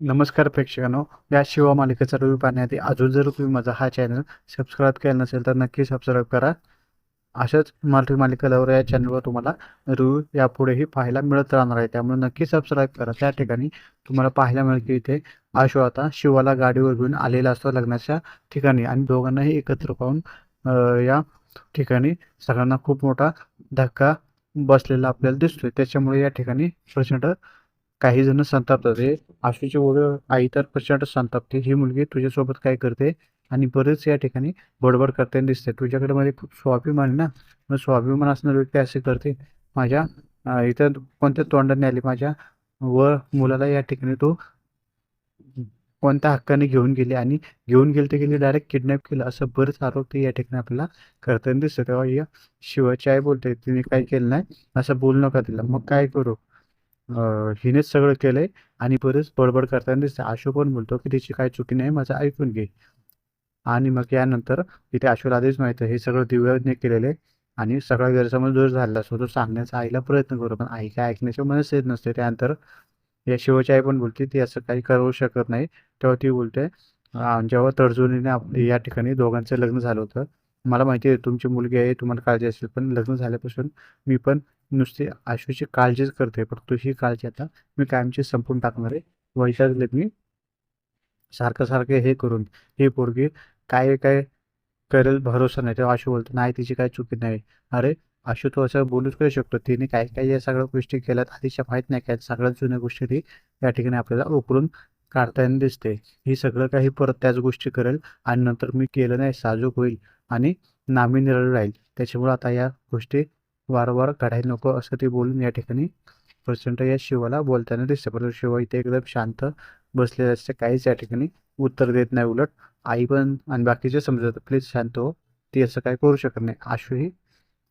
नमस्कार प्रेक्षकांनो या शिवा मालिकेचा रिव्ह्यू पाहण्याआधी अजून जर तुम्ही माझा हा चॅनल सबस्क्राईब केला नसेल तर नक्की सबस्क्राईब करा. अशाच मराठी मालिकेवर या चॅनलवर तुम्हाला रिव्ह्यू यापुढेही पाहायला मिळत राहणार आहे. त्यामुळे नक्की सबस्क्राईब करा. त्या ठिकाणी तुम्हाला पाहायला मिळेल की इथे आशु आता शिवाला गाडीवर घेऊन आलेला असतो लग्नाच्या ठिकाणी आणि दोघांनाही एकत्र पाहून या ठिकाणी सगळ्यांना खूप मोठा धक्का बसलेला आपल्याला दिसतोय. त्याच्यामुळे या ठिकाणी प्रचंड काही जण संतापतात हे आशूची वडील आई तर प्रचंड संतापते ही मुलगी तुझ्यासोबत काय करते आणि बरेच या ठिकाणी बडबड करताना दिसते. तुझ्याकडे मध्ये खूप स्वाभिमान आहे ना. मग स्वाभिमान असणारी व्यक्ती असे करते. माझ्या अं, इथं कोणत्या तोंडाने आली? माझ्या व मुलाला या ठिकाणी तो कोणत्या हक्काने घेऊन गेली आणि घेऊन गेली तर गेले डायरेक्ट किडनॅप केलं. असं बरेच आरोप ते या ठिकाणी आपल्याला करताना दिसतं तेव्हा या शिवाची आई बोलते तिने काय केलं नाही? असं बोलू नका तिला. मग काय करू? हिनेच सगळं केलंय आणि बरंच बडबड करताना दिसते आशू पण बोलतो की तिची काही चुकी नाही माझं ऐकून घे. आणि मग यानंतर इथे आशूला आधीच माहिती आहे हे सगळं दिव्याने केलेलं आहे आणि सगळा गैरसमज दूर झालेला असतो. तो सांगण्याचा आईला प्रयत्न करू पण आई काय ऐकण्याच्या मनस येत नसते. त्यानंतर या शिवाची आई पण बोलते ती असं काही करू शकत नाही. तेव्हा ती बोलते जेव्हा तडजोडीने या ठिकाणी दोघांचं लग्न झालं होतं मला माहिती आहे तुमची मुलगी आहे तुम्हाला काळजी असेल पण लग्न झाल्यापासून मी पण नुसती आशूची काळजीच करते पण तुझी काळजी आता मी कायमची संपून टाकणार आहे. वैशाखले मी सारखं सारखं हे करून ही पोरगी काय काय करेल भरोसा नाही. तेव्हा आशू बोलतो नाही तिची काही चुकी नाही. अरे आशू तो असं बोलूच करू शकतो. तिने काय काय या सगळ्या गोष्टी केल्यात. आधीच्या माहीत नाही काय. सगळ्यात जुन्या गोष्टी ती या ठिकाणी आपल्याला उकरून काढताना दिसते. ही सगळं काही परत त्याच गोष्टी करेल आणि नंतर मी केलं नाही साजूक होईल आणि नामी निरळ राहील. त्याच्यामुळे आता या गोष्टी वारंवार काढायला नको असं ते बोलून या ठिकाणी प्रचंड या शिवाला बोलताना दिसते. परंतु शिवा इथे एकदम शांत बसलेले असते. काहीच या ठिकाणी उत्तर देत नाही. उलट आई पण आणि बाकीचे समजत प्लीज शांत हो. ती असं काय करू शकत नाही. आशूही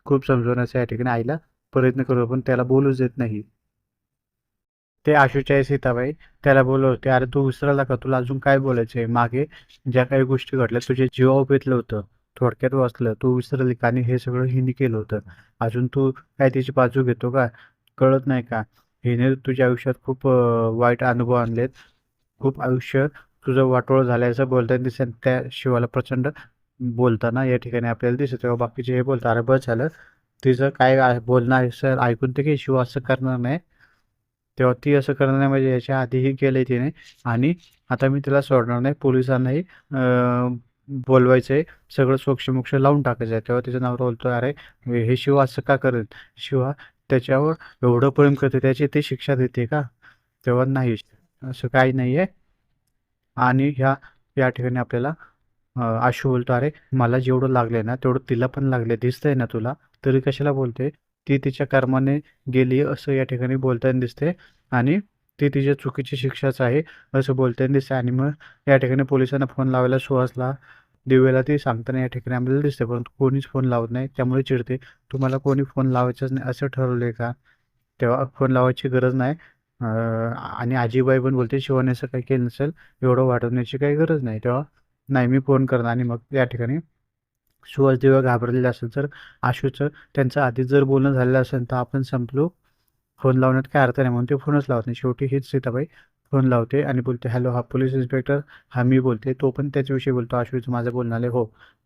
खूप समजवण्याचा या ठिकाणी आईला प्रयत्न करतो पण त्याला बोलूच देत नाही. ते आशूच्या सीताबाई त्याला बोलवते अरे तू विसरला का? तुला अजून काय बोलायचंय? मागे ज्या काही गोष्टी घडल्या तुझ्या जीवा बेतलं होतं. थोडक्यात वाचलं तू विसरली का? आणि हे सगळं हिने केलं होतं. अजून तू काय तिची बाजू घेतो का? कळत नाही का? हिने तुझ्या आयुष्यात खूप वाईट अनुभव आणलेत. खूप आयुष्य तुझं वाटोळ झाल्याचं बोलताना दिसेल त्या शिवाला प्रचंड बोलताना या ठिकाणी आपल्याला दिसत तेव्हा बाकीचे हे बोलतात अरे बस झालं. तिचं काय बोलणार बोलणं आहे सर? ऐकून ते की शिव असं करणार नाही. तेव्हा ती असं करणार नाही म्हणजे याच्या आधीही केलंय तिने. आणि आता मी तिला सोडणार नाही पोलिसांनाही बोलवायचं आहे सगळं सोक्षमोक्ष लावून टाकायचं आहे तेव्हा तिचं नाव बोलतो अरे हे शिव असं का करेल? शिवा त्याच्यावर एवढं प्रेम करते त्याची ती शिक्षा देते का? तेव्हा नाही असं काही नाही आहे आणि ह्या या ठिकाणी आपल्याला आशू बोलतो अरे मला जेवढं लागलंय ना तेवढं तिला पण लागले दिसतंय ना तुला? तरी कशाला बोलते ती तिच्या कर्माने गेली असं या ठिकाणी बोलताना दिसते. आणि ती तिच्या चुकीची शिक्षाच आहे असं बोलताना दिसते. आणि मग या ठिकाणी पोलिसांना फोन लावायला सुहासला दिव्याला ती सांगताना या ठिकाणी आम्हाला दिसते. परंतु कोणीच फोन लावत नाही. त्यामुळे चिडते. तुम्हाला कोणी फोन लावायचंच नाही असं ठरवलंय का? तेव्हा फोन लावायची गरज नाही. आणि आजीबाई पण बोलते शिवाने असं काही केलं नसेल एवढं वाढवण्याची काही गरज नाही. तेव्हा नाही मी फोन करणार. आणि मग या ठिकाणी सुहास देवा घाबरलेला असेल तर आशूचं त्यांचं आधीच जर बोलणं झालेलं असेल तर आपण संपलो. फोन लावण्यात काय अर्थ नाही म्हणून ते फोनच लावत नाही. शेवटी हीच सीताबाई फोन लावते आणि बोलते हॅलो हा पोलीस इन्स्पेक्टर हा मी बोलते. तो पण त्याच्याविषयी बोलतो. आशूचं माझं बोलणं आले हो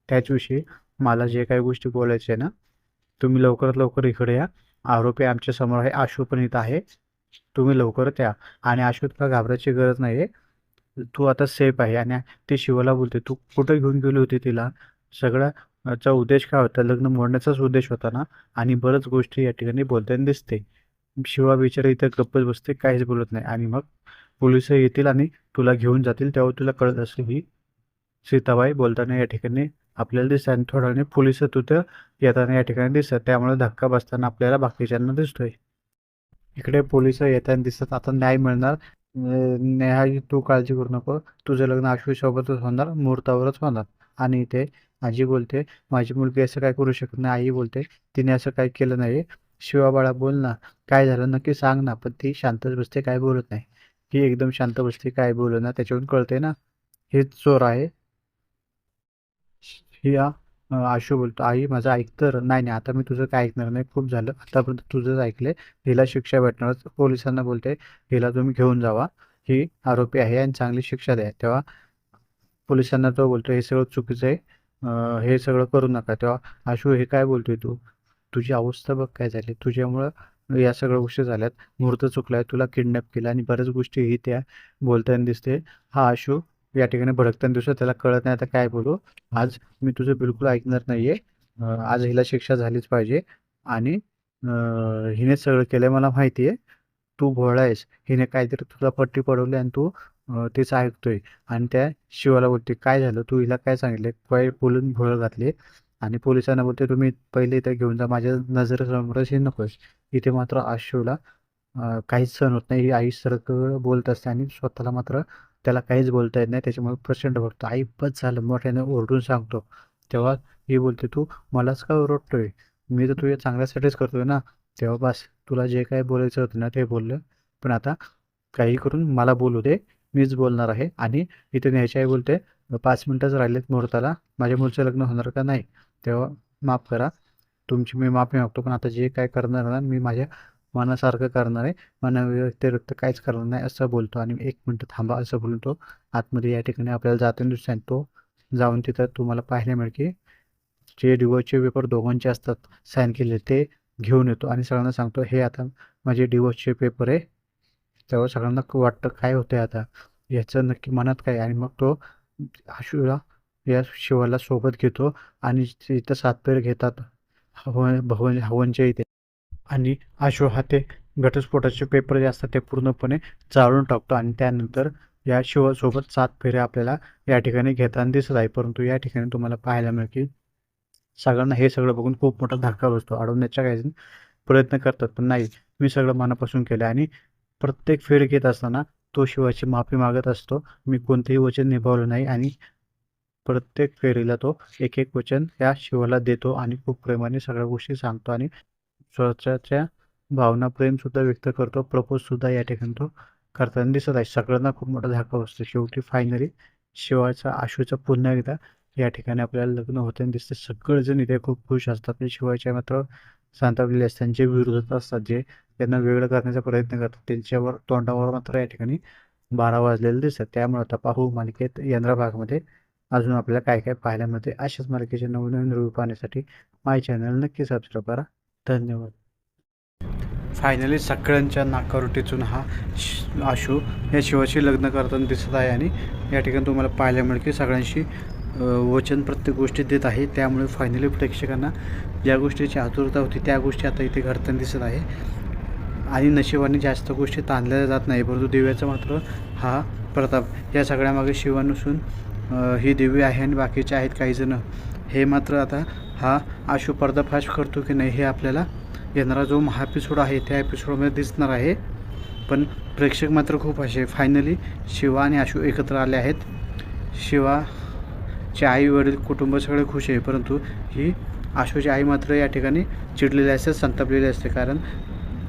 त्याचविषयी मला जे काही गोष्टी बोलायच्या आहे ना तुम्ही लवकरात लवकर इकडे या. आरोपी आमच्यासमोर आहे. आशू पण इथं आहे. तुम्ही लवकरच या. आणि आशू तुला घाबरायची गरज नाही आहे तू आता सेफ आहे. आणि ते शिवाला बोलते तू कुठं घेऊन गेली होती तिला? सगळं चा उद्देश काय होता? लग्न मोडण्याचाच उद्देश होता ना? आणि बरंच गोष्टी या ठिकाणी बोलताना दिसते. शिवा बिचारे इथं गप्पच बसते काहीच बोलत नाही. आणि मग पोलीस येतील आणि तुला घेऊन जातील तेव्हा तुला कळत असेल ही सीताबाई बोलताना या ठिकाणी आपल्याला दिसतं आणि थोड्या वेळाने पोलीस तिथं येताना या ठिकाणी दिसतात. त्यामुळे धक्का बसताना आपल्याला बाकीच्यांना दिसतोय. इकडे पोलीस येताना दिसतात. आता न्याय मिळणार. नेहा तू काळजी करू नको. तुझं लग्न आशू होणार. मुहूर्तावरच होणार. आणि इथे आजी बोलते माझी मुलगी असं काय करू शकत नाही आई बोलते तिने असं काय केलं नाही शिवा बाळा बोल ना काय झालं नक्की सांग ना पण ती शांतच बसते काय बोलत नाही. ही एकदम शांत बसते काय बोलत ना त्याच्यावरून कळते ना हेच चोर आहे. ही आशू बोलतो आई माझं ऐकतर नाही नाही आता मी तुझं काय ऐकणार नाही खूप झालं आतापर्यंत तुझंच ऐकलंय हिला शिक्षा भेटणारच पोलिसांना बोलते हिला तुम्ही घेऊन जावा ही आरोपी आहे आणि चांगली शिक्षा द्या तेव्हा पोलिसांना तो बोलतो हे सगळं चुकीचं आहे. हे सगळं करू नका तेव्हा. आशू हे काय बोलतोय तू? तुझी अवस्था बघ काय झाली. तुझ्यामुळं या सगळ्या गोष्टी झाल्यात. मुहूर्त चुकलाय तुला किडनॅप केलं आणि बऱ्याच गोष्टी ही त्या बोलताना दिसते. हा आशू या ठिकाणी भडकताना दिसतो त्याला कळत नाही आता काय बोलू. आज मी तुझं बिलकुल ऐकणार नाहीये. आज हिला शिक्षा झालीच पाहिजे. आणि हिने सगळं केलंय मला माहिती आहे तू भोळा आहेस. हिने काहीतरी तुला पट्टी पडवली आणि तू तिचं ऐकतोय. आणि त्या शिवाला बोलते काय झालं? तू हिला काय सांगितलं? काय बोलून भोळ घातली? आणि पोलिसांना बोलते तुम्ही पहिले इथं घेऊन जा माझ्या नजरेसमोरच हे नकोस. इथे मात्र आशूला काहीच सहन होत नाही. ही आई सरळ बोलत असते आणि स्वतःला मात्र त्याला काहीच बोलता येत नाही. त्याच्यामुळे प्रचंड भरतो आई बस झालं मोठ्याने ओरडून सांगतो. तेव्हा ही बोलते तू मलाच का ओरडतोय? मी तर तुझ्या चांगल्यासाठीच करतोय ना. तेव्हा बस तुला जे काही बोलायचं होतं ना ते बोललं. पण आता काही करून मला बोलू दे. मीच बोलणार आहे. आणि इथे न्यायची आई बोलते पाच मिनटंच राहिलेत मुहूर्ताला. माझ्या मुलीचं लग्न होणार का नाही तेव्हा माफ करा. तुमची मी माफी मागतो पण आता जे काय करणार ना मी माझ्या मनासारखं करणार आहे. मनाव्यतिरिक्त काहीच करणार नाही असं बोलतो. आणि एक मिनटं थांबा असं बोलून तो आतमध्ये या ठिकाणी आपल्याला जाताना दिसतो आणि तो जाऊन तिथं तुम्हाला पाहायला मिळेल की जे डिवोर्सचे पेपर दोघांचे असतात साईन केले ते घेऊन येतो. आणि सगळ्यांना सांगतो हे आता माझे डिवोर्सचे पेपर आहे. तेव्हा सगळ्यांना वाटतं काय होतंय आता? याचं नक्की मनात काय? आणि मग तो आशूला या शिवाला सोबत घेतो आणि इथं सातपेर घेतात. हवन भवन हवनच्या इथे. आणि आशू हा ते घटस्फोटाचे पेपर जे असतात ते पूर्णपणे जाळून टाकतो आणि त्यानंतर या शिवासोबत सात फेरे आपल्याला या ठिकाणी घेताना दिसत आहे. परंतु या ठिकाणी तुम्हाला पाहायला मिळेल की सगळ्यांना हे सगळं बघून खूप मोठा धक्का बसतो. अडवण्याचा काही प्रयत्न करतात पण नाही. मी सगळं मनापासून केलं आणि प्रत्येक फेड घेत असताना तो शिवाची माफी मागत असतो. मी कोणतेही वचन निभावलं नाही आणि प्रत्येक फेरीला तो एक एक वचन या शिवाला देतो आणि खूप प्रेमाने सगळ्या गोष्टी सांगतो आणि स्वतःच्या भावना प्रेमसुद्धा व्यक्त करतो. प्रपोजसुद्धा या ठिकाणी तो करताना दिसत आहे. सगळ्यांना खूप मोठा धक्का बसतो. शेवटी फायनली शिवाचा आशूचा पुन्हा एकदा या ठिकाणी आपल्याला लग्न होताना दिसते. सगळेजण इथे खूप खुश असतात. ते शिवाच्या मात्र सांतावलेले असतात. जे विरोधात असतात जे त्यांना वेगळं करण्याचा प्रयत्न करतात. त्यांच्यावर तोंडावर मात्र या ठिकाणी बारा वाजलेले दिसतात. त्यामुळे आता पाहू मालिकेत यंद्रा भागमध्ये अजून आपल्याला काय काय पाहायला मिळते. अशाच मालिकेचे नवनवीन रिव्ह्यू पाहण्यासाठी माय चॅनल नक्की सबस्क्राईब करा. धन्यवाद. फायनली सगळ्यांच्या नाकावर टिचून हा श- आशू या शिवाशी लग्न करताना दिसत आहे आणि या ठिकाणी तुम्हाला पाहायला मिळेल की सगळ्यांशी वचन प्रत्येक गोष्टी देत आहे. त्यामुळे फायनली प्रेक्षकांना ज्या गोष्टीची आतुरता होती त्या गोष्टी आता इथे घडताना दिसत आहे. आणि नशिबाने जास्त गोष्टी ताणल्या जात नाही परंतु दिव्याचा मात्र हा प्रताप. या सगळ्यामागे शिवा नसून ही दिव्य आहे आणि बाकीचे आहेत काही जण. हे मात्र आता हा आशू पर्दाफाश करतो की नाही हे आपल्याला येणारा जो महा एपिसोड आहे त्या एपिसोडमध्ये दिसणार आहे. पण प्रेक्षक मात्र खूप असे. फायनली शिवा आणि आशू एकत्र आले आहेत. शिवाचे आई वडील कुटुंब सगळे खुश आहे परंतु ही आशूची आई मात्र या ठिकाणी चिडलेली असते संतापलेली असते. कारण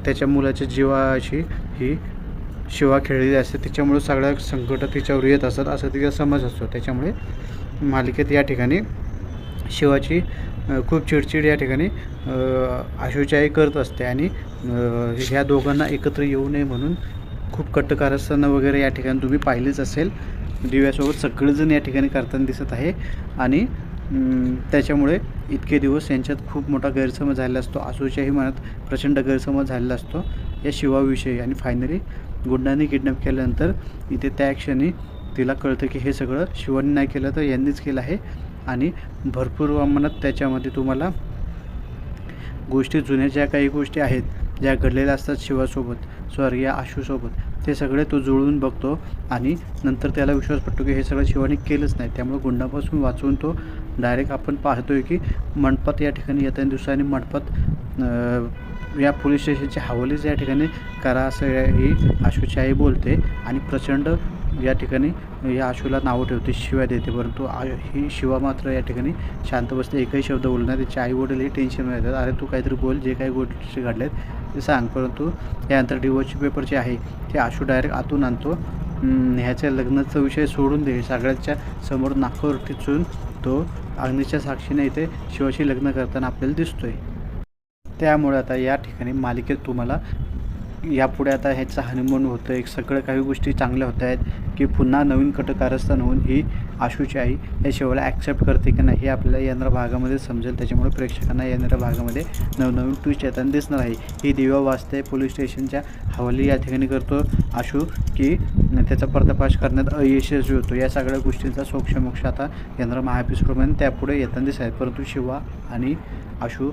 त्याच्या मुलाच्या जीवाशी ही शिवा खेळलेली असते. त्याच्यामुळे सगळ्या संकट तिच्यावर येत असतात असं तिचा समज असतो. त्याच्यामुळे मालिकेत या ठिकाणी शिवाची खूप चिडचिड या ठिकाणी अ, आशूची आई करत असते आणि ह्या दोघांना एकत्र येऊ नये म्हणून खूप कट्ट कारस्थानं वगैरे या ठिकाणी तुम्ही पाहिलेच असेल. दिव्यासोबत सगळेजण या ठिकाणी करताना दिसत आहे आणि त्याच्यामुळे इतके दिवस यांच्यात खूप मोठा गैरसमज झालेला असतो. आसूच्याही मनात प्रचंड गैरसमज झालेला असतो. या शिवाविषयी आणि फायनली गुंडांनी किडनॅप केल्यानंतर इथे त्या क्षणी तिला कळतं की हे सगळं शिवानी नाही केलं तर यांनीच केलं आहे. आणि भरपूर प्रमाणात त्याच्यामध्ये तुम्हाला गोष्टी जुन्या ज्या काही गोष्टी आहेत ज्या घडलेल्या असतात शिवासोबत स्वर्गीय आशूसोबत ते सगळे तो जुळवून बघतो आणि नंतर त्याला विश्वास पडतो की हे सगळं शिवाने केलंच नाही. त्यामुळे गुंडापासून वाचवून तो डायरेक्ट आपण पाहतो आहे की मंडपात या ठिकाणी येत्या दिवसांनी मंडपात या पोलीस स्टेशनच्या हवालीच या ठिकाणी करा असं या- ही आशूची आई बोलते आणि प्रचंड या ठिकाणी या आशूला नावं ठेवते शिवा देते. परंतु आ ही शिवा मात्र या ठिकाणी शांत बसते. एकही शब्द बोलणार नाही. त्याचे आई वडील हे टेन्शन येतात. अरे तू काहीतरी बोल. जे काही गोष्टी घडल्यात ते सांग. परंतु यानंतर डिवोर्सचे पेपर जे आहे ते आशू डायरेक्ट आतून आणतो. ह्याच्या लग्नाचा विषय सोडून दे. सगळ्यांच्या समोर नाकावर टिचून तो अग्नीच्या साक्षीने इथे शिवाशी लग्न करताना आपल्याला दिसतोय. त्यामुळे आता या ठिकाणी मालिकेत तुम्हाला यापुढे आता ह्याचं हनुमान होतं एक सगळं काही गोष्टी चांगल्या होत आहेत की पुन्हा नवीन कटकारस्थान होऊन ही आशूची आई या शेवाला ॲक्सेप्ट करते की नाही हे आपल्याला येणाऱ्या भागामध्ये समजेल. त्याच्यामुळे प्रेक्षकांना येणाऱ्या भागामध्ये नवनवीन ट्विस्ट येताना दिसणार आहे. ही दिवा वाचते पोलीस स्टेशनच्या हवाली या ठिकाणी करतो आशू की त्याचा पर्दाफाश करण्यात अयशस्वी होतो. या सगळ्या गोष्टींचा सोक्षमोक्ष आता येणारा महाएपिसोडमध्ये त्यापुढे येताना दिसत आहे. परंतु शिवा आणि आशू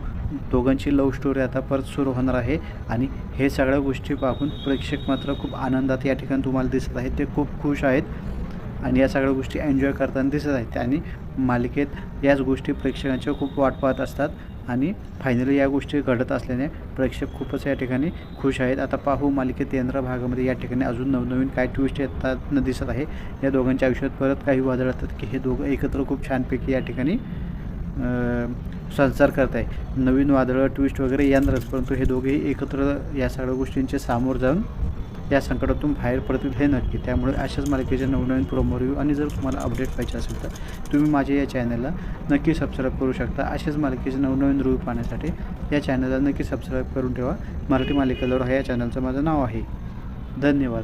दोघांची लव्ह स्टोरी आता परत सुरू होणार आहे. आणि हे सगळ्या गोष्टी पाहून प्रेक्षक मात्र खूप आनंदात या ठिकाणी तुम्हाला दिसत आहेत. ते खूप खुश आहेत. आणि या सगळ्या गोष्टी एन्जॉय करताना दिसत आहेत. आणि मालिकेत याच गोष्टी प्रेक्षकांच्या खूप वाट पाहत असतात. आणि फायनली या गोष्टी घडत असल्याने प्रेक्षक खूपच या ठिकाणी खुश आहेत. आता पाहू मालिकेत येणाऱ्या भागामध्ये या ठिकाणी अजून नवनवीन काय ट्विस्ट येतात न दिसत आहे. या दोघांच्या आयुष्यात परत काही वादळ येतात की हे दोघं एकत्र खूप छानपैकी या ठिकाणी संसार करत आहे नवीन वादळं ट्विस्ट वगैरे येणारच परंतु हे दोघेही एकत्र या सगळ्या गोष्टींचे सामोर जाऊन या संकटातून बाहेर पडतील हे नक्की. त्यामुळे अशाच मालिकेचे नवनवीन प्रोमो रिव्ह्यू आणि जर तुम्हाला अपडेट पाहिजे असेल तर तुम्ही माझ्या या चॅनलला नक्की सबस्क्राईब करू शकता. अशाच मालिकेचे नवनवीन रिव्ह्यू पाहण्यासाठी या चॅनलला नक्की सबस्क्राईब करून ठेवा. मराठी मालिकेवर हा या चॅनलचं माझं नाव आहे. धन्यवाद.